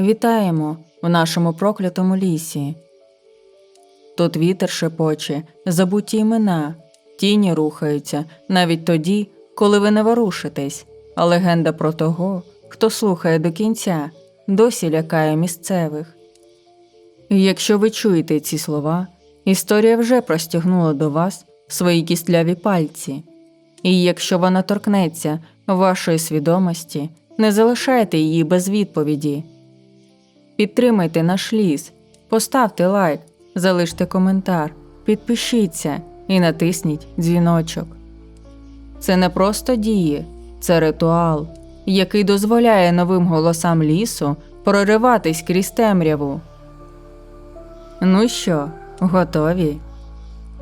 Вітаємо в нашому проклятому лісі. Тут вітер шепоче, забуті імена, тіні рухаються навіть тоді, коли ви не ворушитесь, а легенда про того, хто слухає до кінця, досі лякає місцевих. І якщо ви чуєте ці слова, історія вже простягнула до вас свої кістляві пальці. І якщо вона торкнеться вашої свідомості, не залишайте її без відповіді. Підтримайте наш ліс, поставте лайк, залиште коментар, підпишіться і натисніть дзвіночок. Це не просто дії, це ритуал, який дозволяє новим голосам лісу прориватись крізь темряву. Ну що, готові?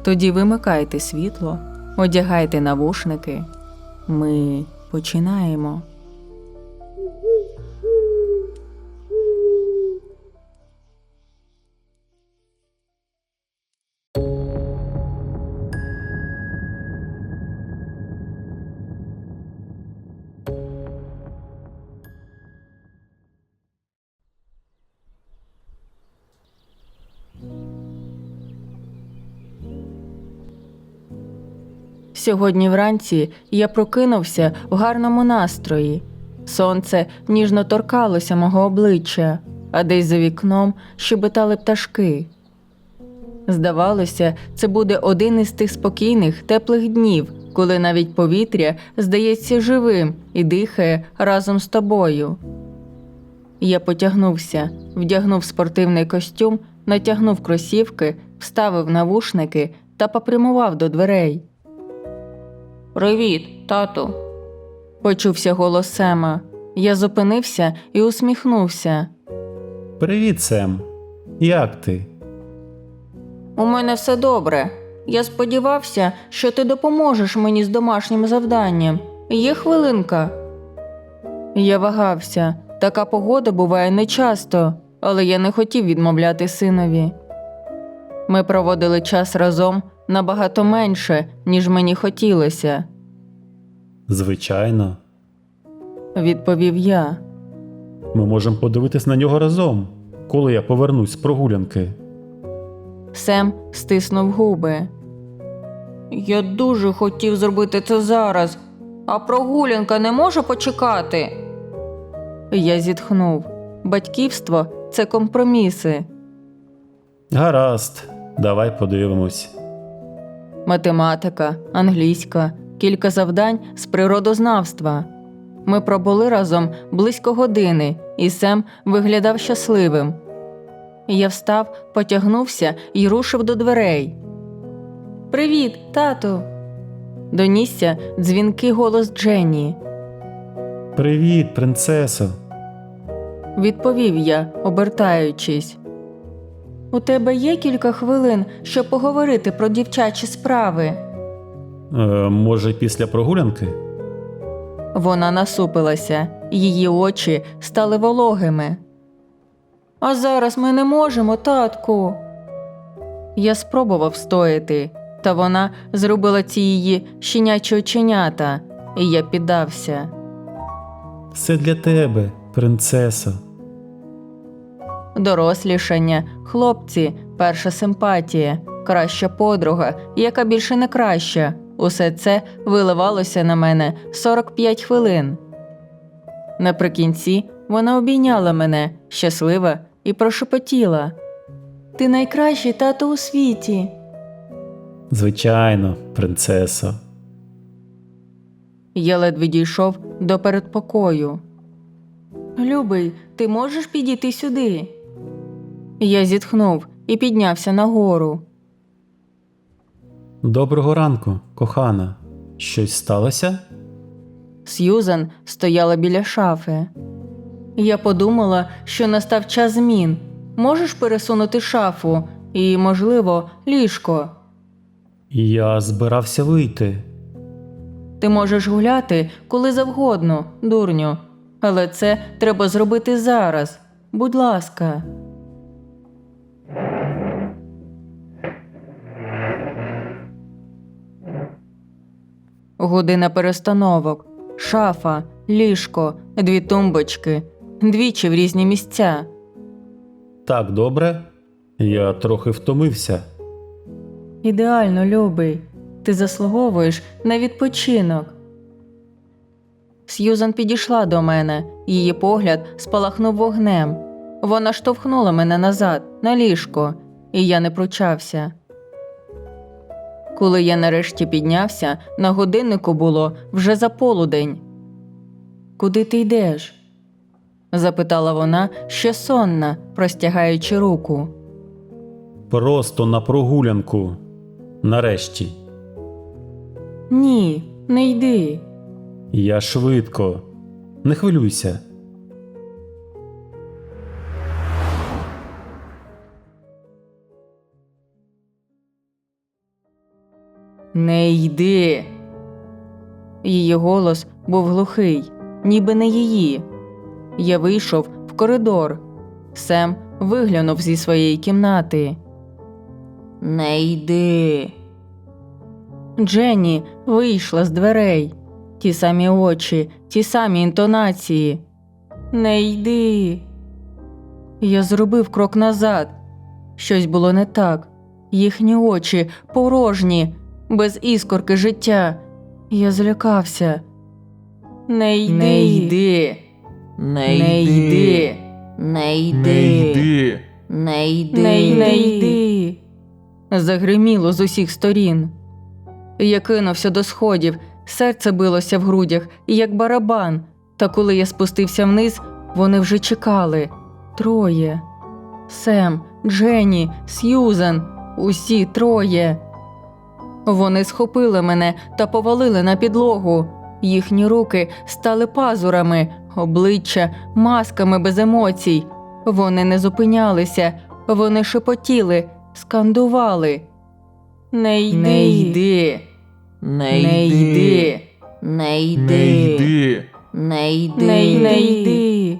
Тоді вимикайте світло, одягайте навушники. Ми починаємо. Сьогодні вранці я прокинувся в гарному настрої. Сонце ніжно торкалося мого обличчя, а десь за вікном щебетали пташки. Здавалося, це буде один із тих спокійних, теплих днів, коли навіть повітря здається живим і дихає разом з тобою. Я потягнувся, вдягнув спортивний костюм, натягнув кросівки, вставив навушники та попрямував до дверей. Привіт, тату. Почувся голос Сема. Я зупинився і усміхнувся. Привіт, Сем. Як ти? У мене все добре. Я сподівався, що ти допоможеш мені з домашнім завданням. Є хвилинка. Я вагався. Така погода буває нечасто, але я не хотів відмовляти синові. Ми проводили час разом набагато менше, ніж мені хотілося, Звичайно, відповів я. ми можемо подивитись на нього разом, коли я повернусь з прогулянки. Сем стиснув губи. Я дуже хотів зробити це зараз, а прогулянка не може почекати. Я зітхнув. Батьківство це компроміси. Гаразд, давай подивимось. Математика, англійська, кілька завдань з природознавства. Ми пробули разом близько години, і Сем виглядав щасливим. Я встав, потягнувся і рушив до дверей. Привіт, тату. Донісся дзвінкий голос Дженні. Привіт, принцесо. Відповів я, обертаючись. У тебе є кілька хвилин, щоб поговорити про дівчачі справи. Е, може, після прогулянки? Вона насупилася, її очі стали вологими. А зараз ми не можемо, татку. Я спробував стояти, та вона зробила ці її щенячі оченята, і я піддався. Все для тебе, принцесо. Дорослішання, хлопці, перша симпатія, краща подруга, яка більше не краща. Усе це виливалося на мене 45 хвилин. Наприкінці вона обійняла мене, щаслива, і прошепотіла Ти найкращий тато у світі. Звичайно, принцесо. Я ледве дійшов до передпокою. Любий, ти можеш підійти сюди? Я зітхнув і піднявся нагору. Доброго ранку, кохана. Щось сталося? Сьюзан стояла біля шафи. Я подумала, що настав час змін. Можеш пересунути шафу і, можливо, ліжко. Я збирався вийти. Ти можеш гуляти коли завгодно, дурню. Але це треба зробити зараз. Будь ласка. Година перестановок, шафа, ліжко, дві тумбочки. двічі в різні місця. Так добре? Я трохи втомився. Ідеально, любий. Ти заслуговуєш на відпочинок. Сьюзан підійшла до мене, її погляд спалахнув вогнем. Вона штовхнула мене назад, на ліжко, і я не пручався. Коли я нарешті піднявся, на годиннику було вже за полудень. Куди ти йдеш? запитала вона, ще сонна, простягаючи руку. Просто на прогулянку. Нарешті. Ні, не йди. Я швидко. Не хвилюйся. Не йди. Її голос був глухий, ніби не її. Я вийшов в коридор. Сем виглянув зі своєї кімнати. Не йди. Дженні вийшла з дверей. Ті самі очі, ті самі інтонації. Не йди. Я зробив крок назад. Щось було не так. Їхні очі порожні, без іскорки життя. Я злякався. Не йди. Не йди. Не йди. Не йди. Не йди. Не, не йди. Загриміло з усіх сторін. Я кинувся до сходів, серце билося в грудях, як барабан. Та коли я спустився вниз, вони вже чекали. Троє. Сем, Дженні, Сьюзен, усі троє. Вони схопили мене та повалили на підлогу. Їхні руки стали пазурами, обличчя масками без емоцій. Вони не зупинялися, вони шепотіли, скандували. Не йди, Не йди. не йди, Не йди. не, Не йди. не йди.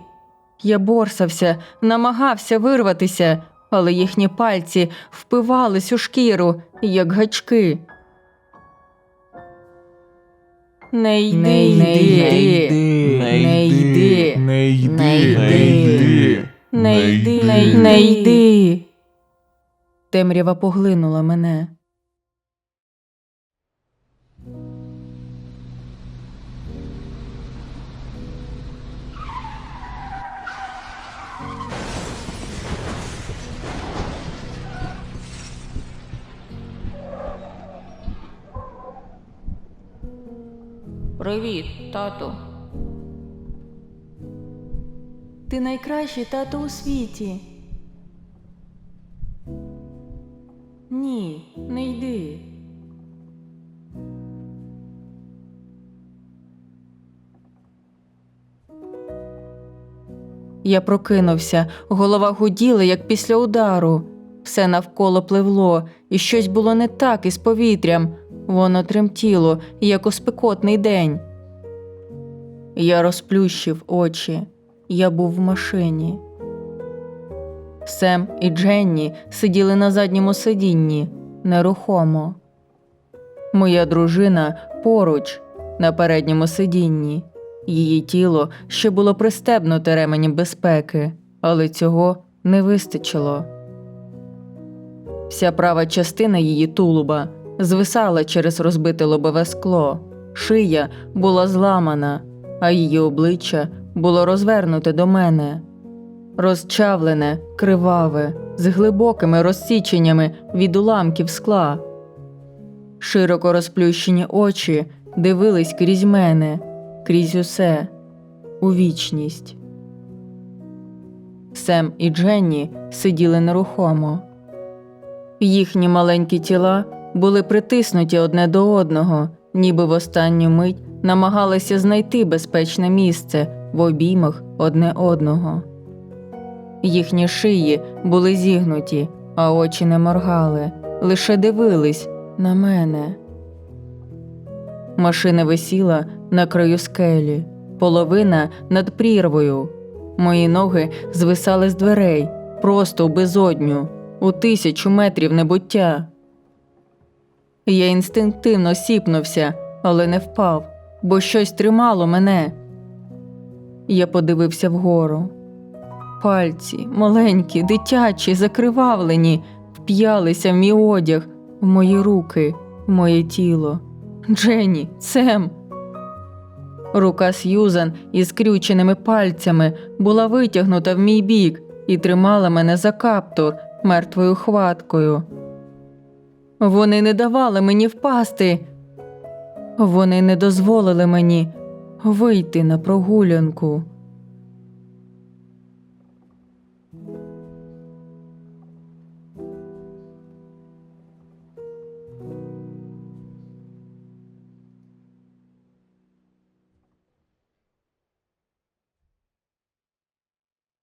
Я борсався, намагався вирватися, але їхні пальці впивались у шкіру, як гачки. Не йди, Не йди. не йди, Не йди. Не йди. не йди, не йди. Темрява поглинула мене. Привіт, тату. Ти найкращий тато у світі. Ні, не йди. Я прокинувся, голова гуділа, як після удару. Все навколо пливло, і щось було не так із повітрям. Воно тремтіло, як у спекотний день. Я розплющив очі. Я був в машині. Сем і Дженні сиділи на задньому сидінні, нерухомо. Моя дружина поруч, на передньому сидінні. Її тіло ще було пристебнуте ременем безпеки, але цього не вистачило. Вся права частина її тулуба звисала через розбите лобове скло, шия була зламана, а її обличчя було розвернуте до мене. Розчавлене, криваве, з глибокими розсіченнями від уламків скла. Широко розплющені очі дивились крізь мене, крізь усе, у вічність. Сем і Дженні сиділи нерухомо. Їхні маленькі тіла були притиснуті одне до одного, ніби в останню мить намагалися знайти безпечне місце в обіймах одне одного. Їхні шиї були зігнуті, а очі не моргали, лише дивились на мене. Машина висіла на краю скелі, половина над прірвою. Мої ноги звисали з дверей, просто у безодню, у тисячу метрів небуття. Я інстинктивно сіпнувся, але не впав, бо щось тримало мене. Я подивився вгору. Пальці, маленькі, дитячі, закривавлені, вп'ялися в мій одяг, в мої руки, в моє тіло. Дженні, Сем. Рука Сьюзан із скрюченими пальцями була витягнута в мій бік і тримала мене за каптур мертвою хваткою. Вони не давали мені впасти. Вони не дозволили мені вийти на прогулянку.